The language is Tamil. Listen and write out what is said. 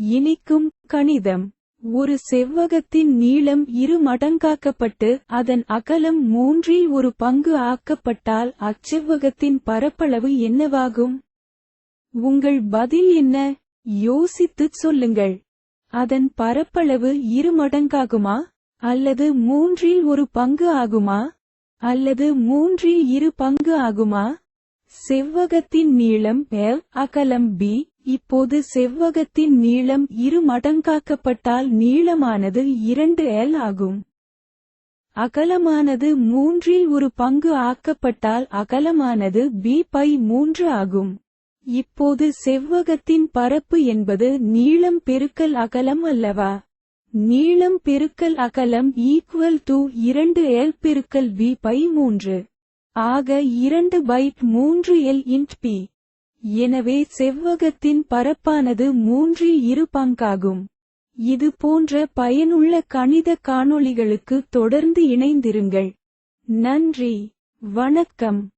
இனிக்கும் கணிதம். ஒரு செவ்வகத்தின் நீளம் இரு மடங்காக்கப்பட்டு அதன் அகலம் மூன்றில் ஒரு பங்கு ஆக்கப்பட்டால் அச்செவ்வகத்தின் பரப்பளவு என்னவாகும்? உங்கள் பதில் என்ன? யோசித்துச் சொல்லுங்கள். அதன் பரப்பளவு இரு மடங்காகுமா? அல்லது மூன்றில் ஒரு பங்கு ஆகுமா? அல்லது மூன்றில் இரு பங்கு ஆகுமா? செவ்வகத்தின் நீளம் எல் அகலம் பி இப்போது செவ்வகத்தின் நீளம் இரு மடங்காக்கப்பட்டால் நீளமானது இரண்டு எல் ஆகும். அகலமானது மூன்றில் ஒரு பங்கு ஆக்கப்பட்டால் அகலமானது பி பை மூன்று ஆகும். இப்போது செவ்வகத்தின் பரப்பு என்பது நீளம் பெருக்கல் அகலம் அல்லவா? நீளம் பெருக்கல் அகலம் ஈக்குவல் டு இரண்டு எல் பெருக்கல் பி பை மூன்று. ஆக இரண்டு பைட் மூன்று எல் இன்ட் பி. எனவே செவ்வகத்தின் பரப்பானது மூன்றில் இரு பங்காகும். இது போன்ற பயனுள்ள கணித காணொளிகளுக்கு தொடர்ந்து இணைந்திருங்கள். நன்றி. வணக்கம்.